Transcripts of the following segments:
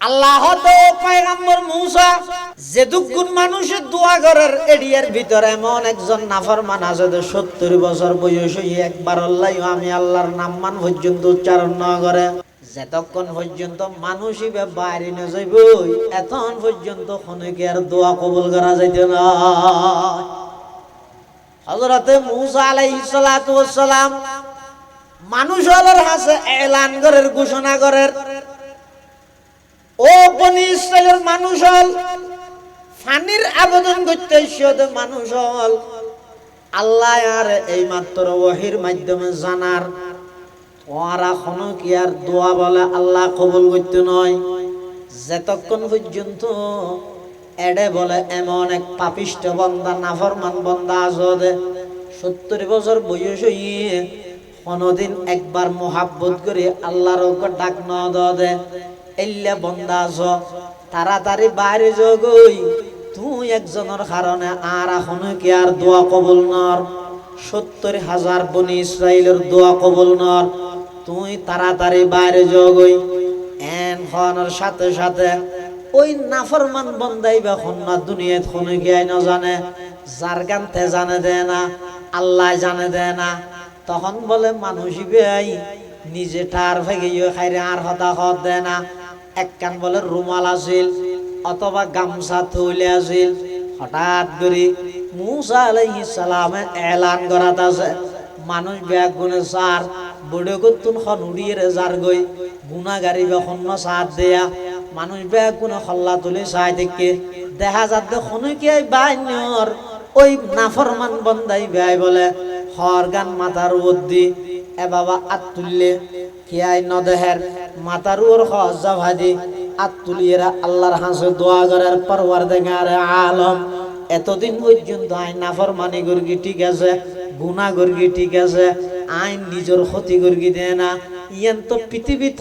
আল্লাহ তো পয়গম্বর মুসা, যে দুগুণ মানুষের দোয়া করার এরিয়ার ভিতরে এমন একজন আছে যে সত্তর বছর বয়স একবার আল্লাহ আমি আল্লাহর নাম মান পর্যন্ত উচ্চারণ না করে। পর্যন্ত বাইরে না যাইব পর্যন্ত আর দোয়া কবুল করা যাইতে না। হজরতে মুসা মানুষ হাসে এলান করের ঘোষণা করের ও বনি ইসরায়েলের মানুষ হল, ফানির আবেদন করতে ইসিয়তে মানুষ হল। আল্লাহ আর এই মাত্র ওহির মাধ্যমে জানার ওরা কোনো কি আর দোয়া বলে আল্লাহ কবুল করতে নয়। যতক্ষণ পর্যন্ত এডে বলে এমন এক পাপিষ্ট বন্দা, নাফরমান বন্দা আজদে সত্তর বছর বয়স হইয়ে কোনদিন একবার মোহাব্বত করে আল্লাহর ডাক ন দে। এল্লে বন্দা আছ। তাড়াতাড়ি বাইরে জগই তুই একজনের কারণে আর এখন কি আর দোয়া কবুল নর সত্তর হাজার বনি ইসরায়েলের দোয়া কবুল নর তুই তাড়াতাড়ি বাইরে জগই এন হনের সাথে সাথে ওই নাফরমান বন্দাই বা না দুনিয়াত কোনো গিয়ে না জানে যার গানতে জানে দেয় না, আল্লাহ জানে দেয় না। তখন বলে মানুষই বেআই নিজে টার ভেগে খাইরে আর হতা হত দেয় না। এক কান বলে রুমাল আছিল অথবা গামছা থইলে আছিল। হঠাৎ করে মুসা আলাইহিস সালামে এলান করাত আছে। মানুষ ব্যাগ গুনে সার বড় করতুন খন উড়িয়ে রে, যার গই গুণাগারি বেখন সাথ দেয়া। মানুষ ব্যাগ গুনে খল্লা তুলে চাই দেখে। দেখা যাতে খনুকে বাইনর ওই নাফরমান বন্দাই বেয়াই বলে হর গান মাথার উদ্দি, এ বাবা আত তুললে কিয়াই নদেহের মাথার ওর হজ্জা ভাদি তুলিয়েরা আল্লাহর হাসে দোয়া করার পরওয়ার আলম। এতদিন পর্যন্ত আইন নাফর মানি গর্গি ঠিক আছে গুণা গর্গি ঠিক আছে, আইন নিজের ক্ষতি গর্গি দেয় না। ইয়ান তো পৃথিবীত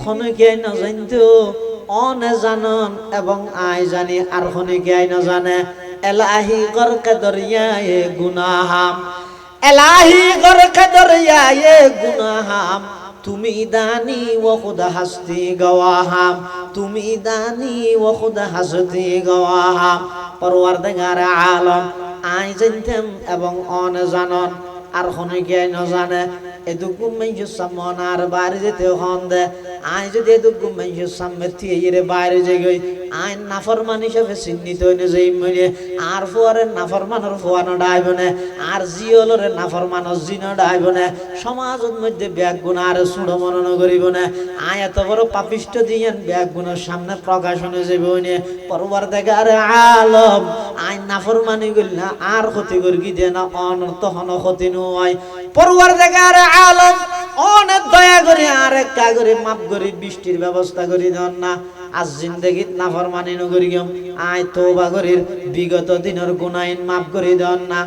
না জানতো, অনে জানন এবং আই জানি আর খনকে আই না জানে। এলাহি গরকে দরিয়ায়ে গুনাহাম। এলাহি গরকে দরিয়ায়ে গুনাহাম। তুমি দানি ও খুদা হাসতে গওয়াহাম। তুমি দানি ও খুদা হাসতে গওয়াহাম। পরওয়ারদিগার আলম, আই জানতাম এবং অন জানন আর খনে কে জানে। দে আই যদি যে আই চিহ্নিত যে আর ফুয়ারে নাফরমানের ফুয়ানো জিনো ডাইবনে সমাজের মধ্যে ব্যাগ গুণ আর সুড়ো মনন করিব না। আয় এত বড় পাপিষ্ট দিয়েন, ব্যাগ গুণের সামনে প্রকাশনে যাবে ওইনে পরবার দেখে আরে আলম, আই নাফরমানি গল না, আর ক্ষতি করি দে না, অনর্থ হন ক্ষতি নয়। আরে আলম, অনেক দয়া করে আর এক করে মাপ করে, বৃষ্টির ব্যবস্থা করি দেন না। আজ জিন্দগিত নাফরমানি নগরি গম, আয় তোবা করির বিগত দিনের গুনাইন মাপ করে দেন না।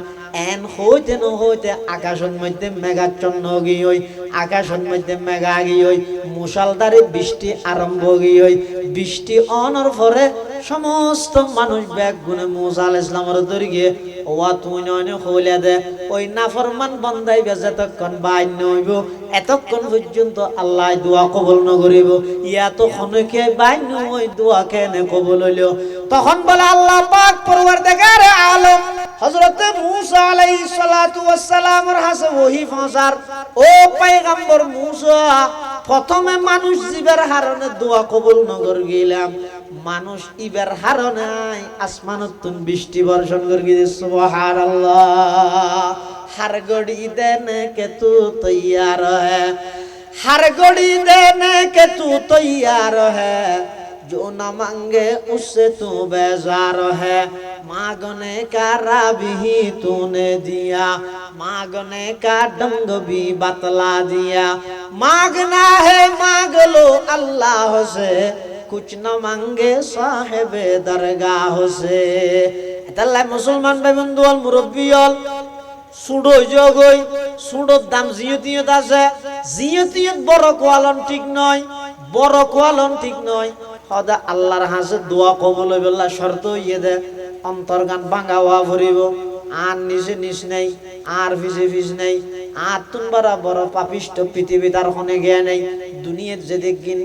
এন হইতে ন হইতে আকাশের মধ্যে মেঘাচ্ছন্ন গিয়ে আকাশের মধ্যে মেঘা গিয়ে মুসালদারে বৃষ্টি আরম্ভ গিয়ে বৃষ্টি অনর পরে সমস্ত মানুষ ব্যাগ গুনে মুসা আল ইসলামের ধরে গিয়ে ওয়া তুই নয় হইলে দে ওই নাফরমান বন্দাই বেজে তখন বাইন নইব এতক্ষণ পর্যন্ত আল্লাহ দোয়া কবল নগরিব ইয়া তো খনকে বাইন ওই দোয়া কেনে কবল হইল। তখন বলে আল্লাহ পাক পরবার দেখারে মূসা আলাইহিস সালাতু ওয়াস সালামের হাসে ওহি ফাসার ও পয়গম্বর মূসা প্রথমে মানুষ জীবের হারনে দোয়া কবুল নগর গেলাম মানুষ ইবের হারনে আসমানত তুন বৃষ্টি বর্ষণ করে গিয়ে সুবহানাল্লাহ हर घड़ी देने के तू तैयार है हर घड़ी देने के तू तैयार है जो न मांगे उससे तू बेजार है मांगने का राबी तूने दिया मांगने का डंग भी बतला दिया मांगना है मांग लो अल्लाह से कुछ न मांगे साहेब दरगाह से তাল্লাই মুসলমান ভাই বন্ধু অল মুরব্বী অল সুডো জগই সুডোর দাম জিয়তিয়ত আছে জিয়তিয়ত বড় কোয়ালন ঠিক নয় বড় কোয়ালন ঠিক নয় সদা আল্লাহর হাসে দোয়া কবল বেলা শর্ত ইয়ে দে অন্তর্গান ভাঙা হওয়া ভরিব আর নিচে নিচ নেই, আর ফিসে ফিস নেই, আর তুমবারা বড় পাপিষ্ট পৃথিবী তার হনে গিয়ে নেই। দুনিয়ার যে দেখিন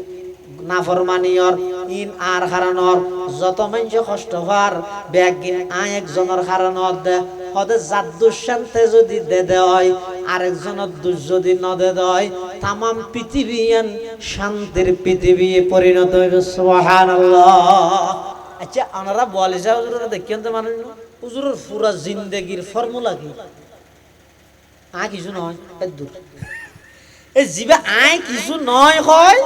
নাফরমানিয়র, ইন আর হারানোর, যত মানুষ কষ্ট হওয়ার ব্যাগিন আয় একজনের হারানোর দে। হদে যার দুঃশান্তে যদি দে দেয় আরেকজনের দুষ যদি ন দে দেয় তামাম পৃথিবী শান্তির পৃথিবী পরিণত হইবে, সুবহানাল্লাহ। আচ্ছা ওনারা বলে যা হুজুরা দেখিয়েন তো মানুষ হুজুরের পুরা জিন্দেগির ফর্মুলা কি? আ কিছু নয় দূর। এই জিবে আয় কিছু নয় হয়,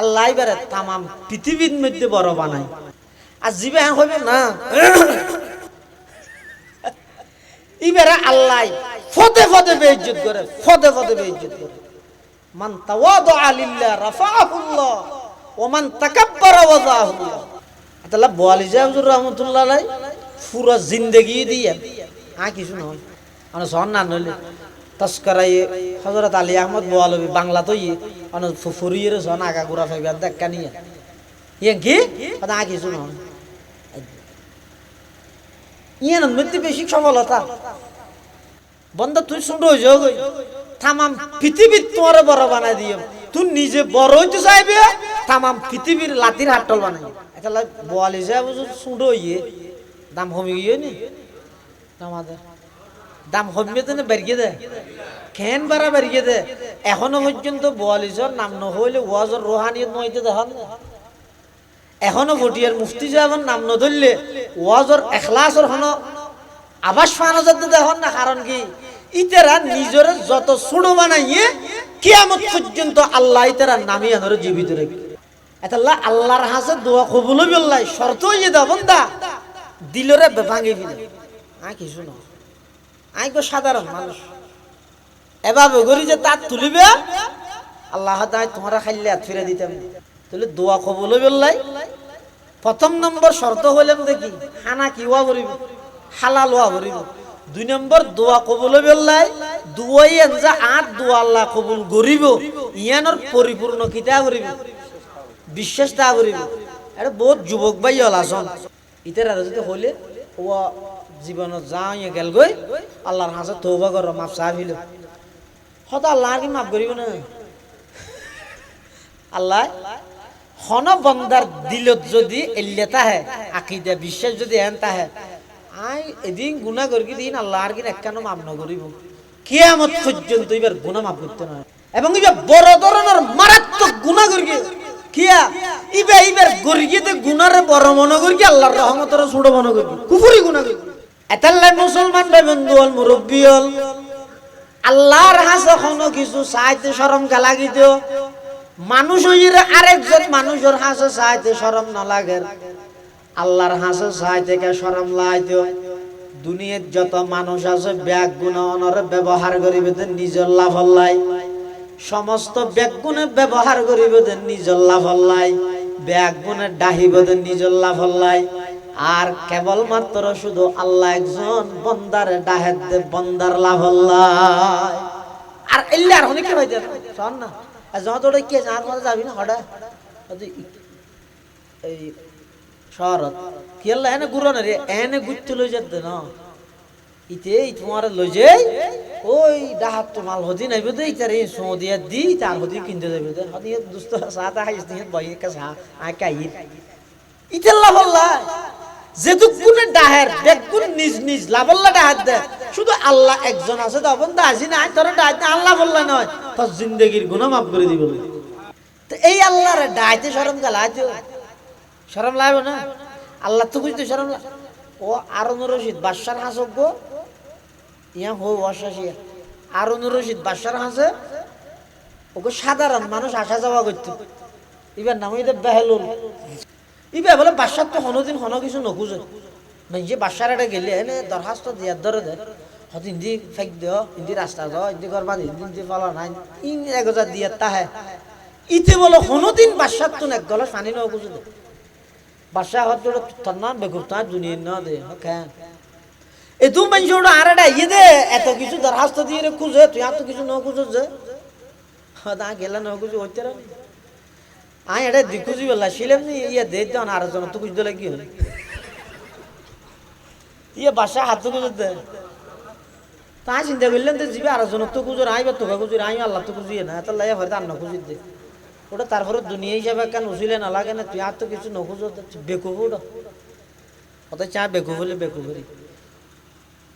আল্লাহ এবারে তামাম পৃথিবীর মধ্যে বড় বানায়। আর জিবে আয় হবে না। এবারে আল্লাহ ফতে ফতে বেইজ্জত করে ফতে ফতে বেইজ্জত করে। মান তাওয়াদা লিল্লাহ রাফাহুল্লাহ ওয়া মান তাকাব্বারা ওয়াজাহুল্লাহ তাহলে বোয়ালি যায় হুজুর রহমতুল্লাহ আলাই পুরো জিন্দেগি দিয়ে। আ কিছু নয় মানে সন না নইলে তস্করাই হজরত আলী আহমদ বোয়ালবি বাংলা তো ইয়ে মানে ফুরিয়ে সন আগা গুড়া ফাইবার দেখা নিয়ে। ইয়ে কি? আ কিছু নয় ইয়ে না মৃত্যু বেশি সফলতা। বন্ধ তুই শুনতে হয়ে গই। তামাম পৃথিবীর তোমার বড় বানাই দিও। তুই নিজে বড় হইতে চাইবে, তামাম পৃথিবীর লাতির হাটল বানাই এটা বোয়ালি বুঝুন শুনতে হইয়ে। দাম কমে গিয়ে নি। আমাদের দাম কমবে তো না বেরিয়ে দে। কেন বাড়া বেরিয়ে দে? এখনও পর্যন্ত বোয়ালিজর নাম নহইলে ওয়াজর রোহানিয়ত নইতে দেখান এখনও ভটিয়ার মুফতি সাহেবের নাম নধরলে ওয়াজর এখলাসর হন আবাস ফানো যাতে দেখুন না, কারণ কি? ইতারা নিজের যত সুড়ো বানাইয়ে কিয়ামত পর্যন্ত আল্লাহ ইতারা নামি আনর জীবিত রেখে। আল্লাহর হাসে দোয়া কবুল বিল্লাহ শর্ত ইয়ে দা বন্দা। দিলরে ভাঙি ফিলে। আই কিছু আই গো সাধারণ মানুষ। এভাবে যে তার তুলিবে? আল্লাহ তাই তোমরা খাইলে হাত ফিরে দিতাম তাহলে দোয়া কবুল বিল্লাহ প্রথম নম্বর শর্ত হইলাম দেখি হানা কি হওয়া করিব? হালাল হওয়া করিব। দুই নম্বর দোয়া কবুল বেল্লাই দুয়াই যা আট দোয়া আল্লাহ কবুল করিব। ইয়ানোর পরিপূর্ণ কিতা করিব? বিশ্বাস তা করিব। এটা বহুত যুবক ভাই আসন ইতার আর যদি হলে ও জীবনত যা ইয়ে গেল গই আল্লাহর হাসে তৌবা কর মাফ চাহিল হত আল্লাহ কি মাফ করিব না? আল্লাহ, হন বন্দার দিলত যদি এল্লেতা হে আকিদা বিশ্বাস যদি এন তাহে আই এদিন গুনাহ করি দিন আল্লাহর কিন একখানো মাপ নকরিব কিয়ামত পর্যন্ত এবার গুণা মাপ করতে নয় এবং এবার বড় ধরনের মারাত্মক গুনাহ করি কিয়া? ইবে আল্লাহর হল হল। হাসে কিছু সরম লাগি দিও। মানুষ হইরে আরেকজন মানুষের হাসে চাইতে সরম না লাগে। আল্লাহর হাসে কে সরম লাইতো দুনিয়ার যত মানুষ আছে, ব্যাগ গুণ অনরে ব্যবহার করিবে, নিজের লাভ হল্লাই। সমস্ত ব্যাগ গুণে ব্যবহার করিবে নিজের লাভ হল্লাই ব্যাগ গুণে ডাহিব নিজের লাভ হল্লাই। আর কেবল মাত্র শুধু আল্লাহ একজন বন্দারে ডাহেদ দে বন্দার লাভ হল্লাই। আর এল্লে আর অনেকে ভাই শোন না যত ওটা কে আর মধ্যে যাবি না, হঠাৎ। এই শহরত কি আল্লাহ এনে গুড়ো না রে, এনে গুড়তে লই যেতে না। ইতে তোমার যাই ওই ডাহাত তো মাল হদি নাইবে দে, ইতার এই সো দিয়া দি, তার হদি কিনতে যাবে দে। হদি দুস্ত সাতা হাইস দিয়ে বই কা সা, আই কাইর ইতে লাভল্লা যেতুক গুনে ডাহের বেগুন নিজ নিজ লাভল্লা ডাহাত দে। শুধু আল্লাহ একজন আছে তো বন্ধু আসি না তোর ডাহাত আল্লাহ বললা নয়, তোর জিন্দগির গুনাহ মাফ করে দিব তো এই আল্লাহর ডাইতে শরম গালা শরম লাগবে না? আল্লাহ তো বুঝতে শরম ও আরন রশিদ, বাদশার হাসক গো ইয়া হো অশাসিয়া আরন রশিদ হাসে ওকে সাধারণ মানুষ আসা যাওয়া করতো। এবার নাম হইতে বেহেলুল। ইবে বলে বাদশার তো হনোদিন হনো কিছু নখুঁজে মানে বাদশার এটা গেলে, এনে দরখাস্ত দিয়ার ধরে দে। হত ইন্দি ফেক দিও ইন্দি রাস্তা দাও ইন্দি করবা ইন্দি ইন্দি ফলা নাই ইন এগোজা দিয়ার তাহে। ইতে বলো হনোদিন বাদশার তো এক গলা পানি নেওয়া খুঁজে দে। বাদশাহ হত তোর নাম বেকুব না দে কেন এ তু মানুষ আর এটা ইয়ে দে, এত কিছু দরখাস্ত দিয়ে রে খুঁজে তুই আর তো কিছু ন খুঁজো যে তা গেলে ন খুঁজে হইতে রে আই এটা দিকুজি বললা ছিলাম নি ইয়ে দে দেন আর জন তো খুঁজতে লাগি হল। ইয়ে বাসা হাত খুঁজে দে তা চিন্তা করলেন তো যাবে আর জন তো খুঁজো আইবার তোকে খুঁজো আই আল্লাহ তো খুঁজিয়ে না, এত লাই হয়তো আর ন খুঁজি দে। ওটা তারপরে দুনিয়া হিসাবে কেন উচিলে না লাগে না, তুই আর তো কিছু নখুজ বেকুব ওটা। অত চা বেকু হলে বেকু করি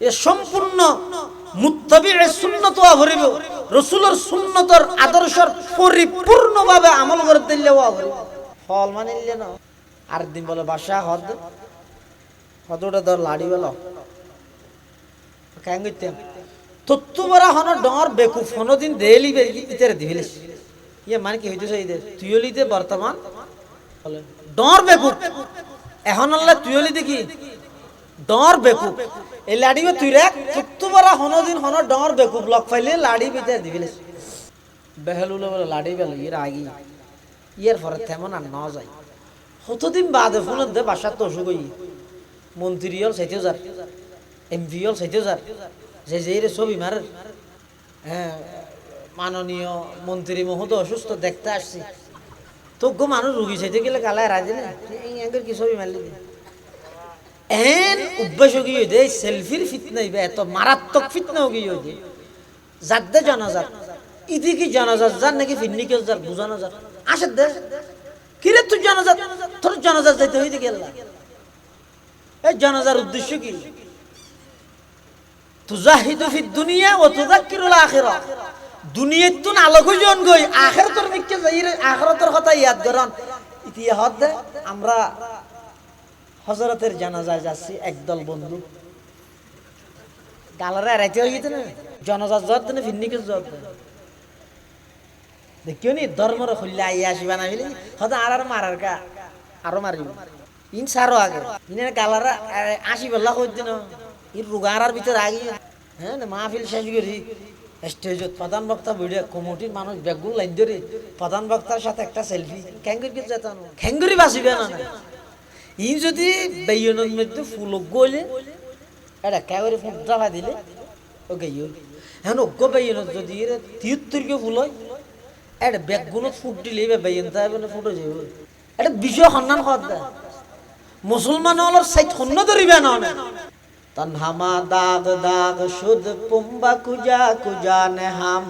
এ সম্পূর্ণ সুন্নত আভরিব রসুলের সুন্নতর আদর্শর পরিপূর্ণভাবে আমল করে দিলে ফল মানিলে না। আর দিন বলে বাসা হদ। হদটা ধর, লাড়ি বেল। কেন গইতেন তত্তু বরা হন ডর, বেকুফ হন দিন দেলি ইতারে দিবিলিস। ইয়ে মানে কি হইতেছে ইদের তুইলিতে বর্তমান? ডর, বেকুফ। এখন আল্লাহ তুইলি দেখি। ডর বেকুব। এই লাড়িও তুই রেখ তুত্তু বড় হনদিন হন ডর বেকুব। লক পাইলে লাড়ি বিতে দিবিলে বেহেলুলে বলে লাড়ি বেল ইয়ের আগি। ইয়ের পরে তেমন আর ন যায় কতদিন বাদে ফোন দে বাসার তো অসুখ হই মন্ত্রী হল সাইতে যার এমপি হল সাইতে যার যে যে রে ছবি মারের হ্যাঁ মাননীয় মন্ত্রী মহোদ অসুস্থ দেখতে আসছি। তোকে মানুষ রুগী চাইতে গেলে গালায় রাজি না এই কি ছবি মারলি এন অভ্যাস গিয়ে দে সেলফির ফিতনা হইবে, এত মারাত্মক ফিতনা গিয়ে দে যার দে জানাজাত ইদি কি জানাজাত যার নাকি ফিন্নি কেউ যার বুঝানো যার আসে দে। কিরে তুই জানাজাত তোর জানাজাত যাইতে হইতে গেল। এই জানাজার উদ্দেশ্য কি? তুজাহিদু ফি দুনিয়া ও তুজাক্কিরুল আখিরা। দুনিয়াত তুন আলোক জন গই আখিরাতের মিক্কে যাই রে, আখিরাতের কথা ইয়াদ করন। ইতিয়া হদ দে, আমরা হজরতের জানাজায় যাচ্ছি, একদল বন্ধু। গালারে এড়াইতে হয়ে গেছে না? জনজাত জত দেনে ফিন্নিকে জত দেখিও নি, ধর্মর খুললে আই আসিবা না আর আর মারার কা আরও ইন সারো আগে। ইনের গালারা আসি বেলা কই দিন হ্যাঁ মাহফিল শেষ করি। স্টেজত প্রধান বক্তা ভিডিও কমিটির মানুষ বেগুন লাইন ধরে প্রধান বক্তার সাথে একটা সেলফি। খ্যাঙ্গুরি যেতাম খ্যাঙ্গুরি বাঁচিবে না। ই যদি বেয়নের মধ্যে ফুল গলে এটা কেবারে ফুট দাফা দিলে ও গেইও হ্যাঁ অজ্ঞ বেয়নত যদি তিয়াত্তরকে ফুল হয় এটা বেগুনত ফুট দিলে বেয়ন তাই ফুটে যাব। এটা বিষয় সন্ধান দে মুসলমান হলর সাইট সন্ন ধরিবে না তনহামা দাগ দাগ শুদ পুম্বা কুজা কুজা নেহাম।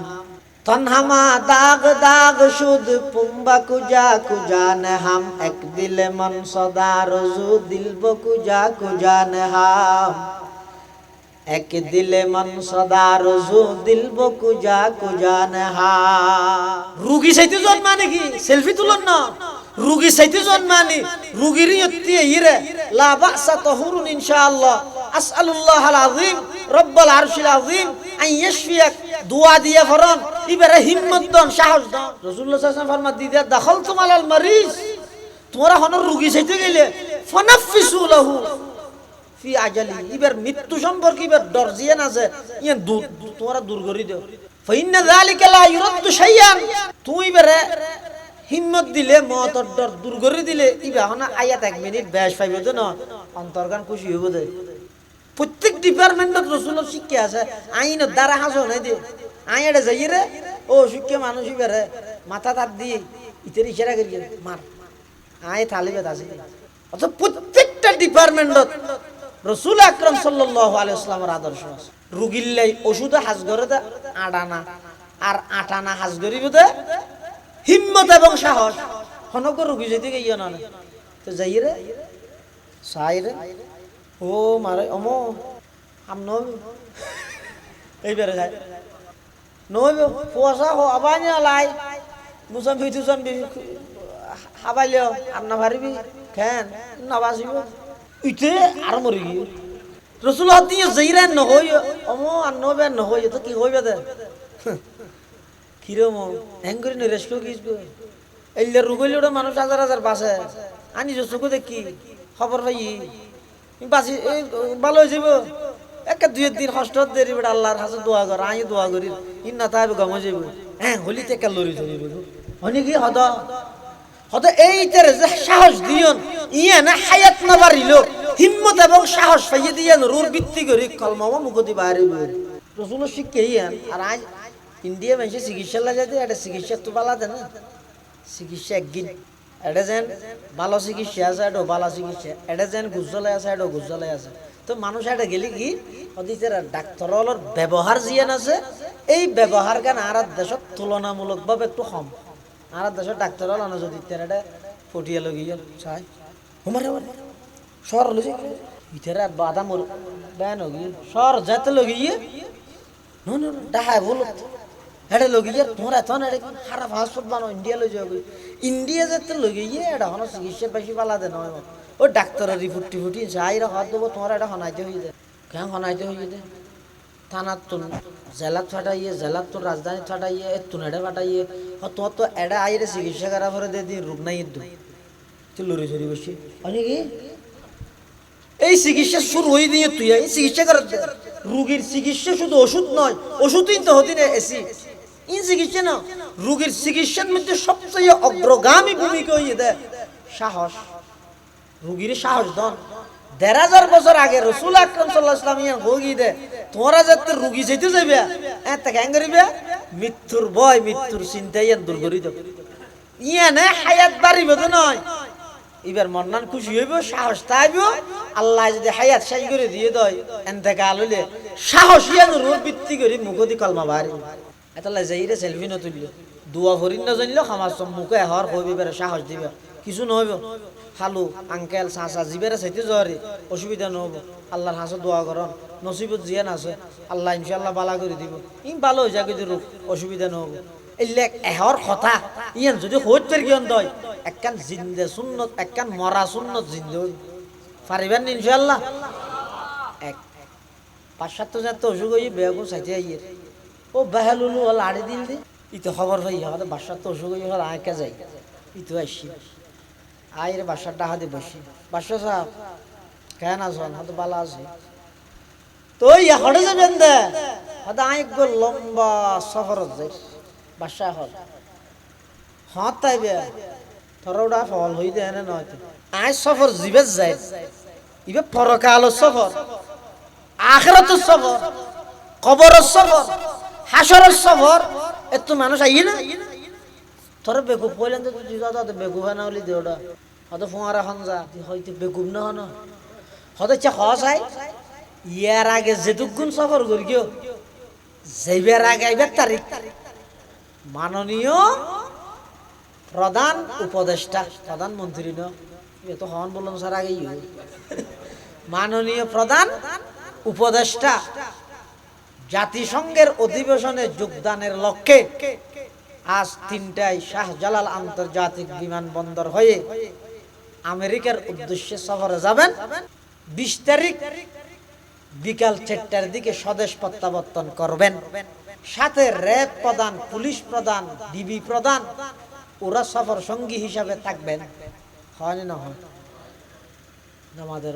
তনহামা দাগ দাগ শুদ পুম্বা কুজা কুজা নেহাম এক দিলে মন সদা রজু দিলব কুজা কুজা নেহাম এক দিলে মন সদা রজু দিলব কুজা কুজা নেহা রুগী সাইতে জন্মা নাকি সেলফি তুলন না রুগী সাইতে জন্মানি রুগীর ইয়ত্তি ইরে লা বাসা তাহুরুন ইনশাআল্লাহ আসআলুল্লাহ আল আযীম রব্বুল আরশিল আযীম আন ইয়াশফিয়াক দোয়া দিয়ে ফরন ইবারে হিম্মত দন, সাহস দন। মারিজ তোমরা হনর গেলে, ফানাফিসু লাহু ফি আজালি। মৃত্যু সম্পর্কে ইবার দরজিয়ান আছে ইয়ে তোমরা দূর করে দিও। ফাইন্না যালিকা লা শাইয়ান তুই হিম্মত দিলে মতর ডর দূর করে দিলে ইবা হনা আয়াত এক মিনিট ব্যাস পাইবে তো না, অন্তর্গান খুশি হইব দে প্রত্যেক ডিপার্টমেন্টত রসুলের শিক্ষা আছে আইনত দ্বারা হাসো নাই দে আই এটা যাই রে ও শিক্ষা মানুষ ইবারে মাথা তাত দিয়ে ইতের ইশারা করি মার, আয় থালিবে আছে। অত প্রত্যেকটা ডিপার্টমেন্টত রসুল আকরম সাল্লাহ আলাইসলামের আদর্শ আছে। রুগিল্লাই ওষুধ হাজ করে দে আডানা আর আটানা হাজ করিব দে হিম্মত এবং সাহস। হনক রুগী যদি গিয়ে না তো যাই রে সাই রে ও মারে, অমো আম নবি এইবারে যাই নবি কুয়াশা হো আবানি লাই। মুসাম ফিতুসাম হাবাইলেও আর না পারিবি খেন না বাঁচিব ইতে আর মরি গিয়ে রসুল হাতিয়ে যাইরা নহই অমো আর নবে নহই তো কি হইবে দে কিরম হ্যাং করে নিরেশ কিসবো এইলে রুগইলে ওটা মানুষ হাজার হাজার বাসে আনি চকু দেখি খবর পাই বাসি ভালো হয়ে যাব একে দুই দিন কষ্ট দেরি বেটা আল্লাহর হাসে দোয়া কর আই দোয়া করি। ইন না তাই গম যাব হ্যাঁ হলি তে কে লরি ধরিব হনি কি? হদ। হতে এইটারে যে সাহস দিয়ন ইয়ে না হায়াত না বাড়িল, হিম্মত এবং সাহস পাইয়ে দিয়েন, রুর ভিত্তি করি কলমামা মুখতি বাইরে রসুল শিক্ষে ইয়েন। আর আজ ইন্ডিয়া মানুষের চিকিৎসা লাগে যে এটা চিকিৎসা তো পালা দেন না। চিকিৎসা একদিন এটা যেন ভালো চিকিৎসা আছে এটা ভালো চিকিৎসা। এটা যেন গুজলে আছে এটা গুজলে আছে। তো মানুষ এটা গেলে কি? অদিতের ডাক্তার হলোর ব্যবহার জিয়ান আছে, এই ব্যবহার গান আর দেশত তুলনামূলকভাবে একটু কম। আর দেশের ডাক্তার হল না যদি তেরাটা ফটিয়া লগিয়ে চাই। হুমারে সর লজি ইতারা বাদা মর ব্যান লগিয়ে সর যেতে লগিয়ে ডাহায় বলো এটা লগিয়ে তোমরা এত না খারাপ হাসপাতাল বানো ইন্ডিয়া লই যাবে ইন্ডিয়া যেতে লগিয়ে এটা হনো চিকিৎসা বেশি পালা দে নয় ও ডাক্তারের রিপোর্ট টিপুটি যাইরা হাত দেবো তোমার এটা হনাইতে হয়ে যায়। কেন হনাইতে হয়ে যায় থানার তো জেলাত ফাটাইয়ে জেলাত তো রাজধানী ফাটাইয়ে এ তুনেডে ফাটাইয়ে হ তো এডা আইরে চিকিৎসা করা পরে দে দিন রোগ নাই তুই লড়ি চড়ি বসি অনেকে এই চিকিৎসা শুরু হয়ে দিয়ে তুই। এই চিকিৎসা করার দে। রুগীর চিকিৎসা শুধু ওষুধ নয় ওষুধই তো হতি না এসি রুগীর চিকিৎসার মধ্যে সবচেয়ে অগ্রগামী ভূমিকা হইয়ে দেয় সাহস। রুগীর সাহস দন দেড় হাজার বছর আগে রসুল আকরম সাল্লাহ ইসলাম ইয়ান হোগি দে তোমরা যাতে রুগী যেতে যাবে হ্যাঁ তা কেন করিবে, মৃত্যুর ভয়, মৃত্যুর চিন্তা ইয়ান দূর করি দেব। ইয়ানে হায়াত বাড়িবে তো নয়। এবার মন্নান খুশি হইব, সাহস তাইব, আল্লাহ যদি হায়াত শেষ করে দিয়ে দেয় এনতেকাল হইলে সাহস ইয়ান রূপ ভিত্তি করে মুখদি কলমা বাড়ি এতলা যাইরে সেলফি নতুলিল দুয়া ভরিন না জানিল খামার মুখে হর হইবে বেড়ে সাহস দিবে। কিছু নহইব খালু আঙ্কেল চাচা জিবেরে চাইতে যাওয়ারে অসুবিধা নহব। আল্লাহর হাসে দোয়া করন নসিবত জিয়ান আছে আল্লাহ ইনশাল্লাহ বালা করে দিব। ই ভালো হয়ে যাবে রূপ অসুবিধা নহব। এলেক এহর কথা। ইয়ান যদি হইতের জ্ঞান দয়, একখান জিন্দে সুন্নত একখান মরা সুন্নত জিন্দে পারিবেন ইনশাল্লাহ এক। পাঁচ সাত হাজার তো অসুখ হয়ে বেগু চাইতে আইয়ের ও বেহালুলু হল আড়ে দিল দে। ইতো খবর ভাই আমাদের বাসার তো অসুখ হয়ে আঁকে যাই। ইতো আসছি আয়ের বাসার ডাহাতে বসি। বাসা সাহেব, কেন আসন হয়তো বালা আছে। তো ইয়া হড়ে যাবেন দে। হয়তো আই গো লম্বা সফর যাই বাসা হল। হ্যাঁ তাই বে তোর ফল হই দে না নয় আই সফর জিবে যাই। ইবে পরকাল সফর। আখরাত সফর। কবর সফর। হাসর সফর, এত মানুষ আইয়ে না? তোর বেকুব কইলেন তো তুই দাদা তো বেকুব না হলি হয়তো ফোঁয়ারা খন যা হয়তো বেকুব না হন। হয়তো চা খস আই ইয়ার আগে যেটুকুন সফর করি গিয়ে যাইবার আগে আইবার তারিখ। মাননীয় প্রধান উপদেষ্টা, প্রধানমন্ত্রী ন। এ তো হন বললাম স্যার আগেই। মাননীয় প্রধান উপদেষ্টা জাতিসংঘের অধিবেশনে যোগদানের লক্ষ্যে আজ তিনটায় শাহজালাল আন্তর্জাতিক বিমানবন্দর হয়ে আমেরিকার উদ্দেশ্যে সফরে যাবেন। বিশ তারিখ বিকাল চারটার দিকে স্বদেশ প্রত্যাবর্তন করবেন। সাথে র্যাব প্রধান, পুলিশ প্রধান, ডিবি প্রধান, ওরা সফর সঙ্গী হিসাবে থাকবেন। হয় না হয়? আমাদের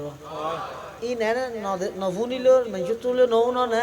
ই নে নভুনিল মানুষ তুলে নৌ না।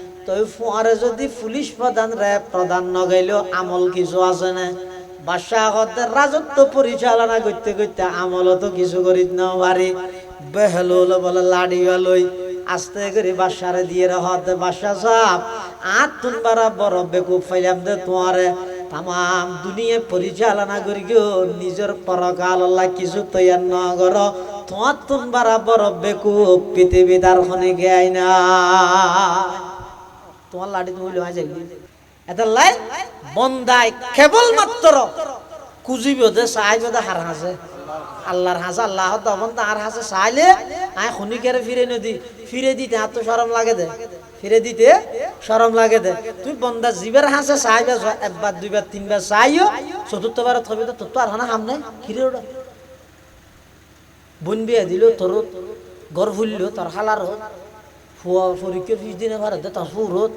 তই ফুয়ারে যদি পুলিশ প্রধান, র্যাব প্রধান নগাইলেও আমল কিছু আছে না? বাদশাহ হতে রাজত্ব পরিচালনা করতে করতে আমলও তো কিছু করি না পারি বেহলো বলে লাড়ি লই আস্তে করে বাসারে দিয়ে হতে বাসা সব আট তুন বারা বড় বেকুব ফাইলাম দে তোমারে। তাম দুনিয়া পরিচালনা করি গিয়ে নিজের পরকাল কিছু তৈয়ার ন কর। তোমার তুন বারা বড় বেকুব পৃথিবীদার খনে গে না। তোমার লাঠি তুমি লয় যাবি এটা লাই বন্দাই কেবল মাত্র কুজি বেদে চাই বেদে হার হাসে। আল্লাহর হাসে আল্লাহ তখন তার হাসে চাইলে আই শুনি কেরে ফিরে নদী ফিরে দিতে হাত তো সরম লাগে দে। ফিরে দিতে সরম লাগে দে। তুই বন্দা জিবের হাসে চাইবে একবার, দুইবার, তিনবার চাইও চতুর্থবার থবি তো তোর তো আর হানা হাম নাই। ফিরে ওটা? বোন বিয়া দিল তোর গর ফুললো, তার হালার হোক। ফুয়া পরীক্ষার ফিস দিনে ভারতে তার ফুরত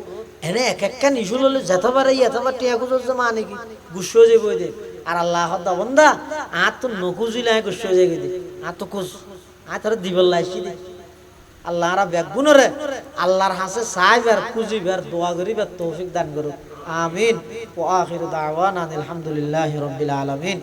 এনে এক একটা নিশুল হলে যেতে পারে যেতে পারে, টিয়া গুজর যে মানে কি গুসো যে বই দে আর আল্লাহ হদ্দা বন্দা আর তো নকুজিলে গুসো যে দে আর তো কুস আর তোর দিবল লাইছি দে। আল্লাহ আর ব্যাগুনরে আল্লাহর হাসে সাইবার খুঁজিবার দোয়া করিবার তৌফিক দান করুক আমিন। ওয়া আখিরু দাওয়ানা আলহামদুলিল্লাহি রাব্বিল আলামিন।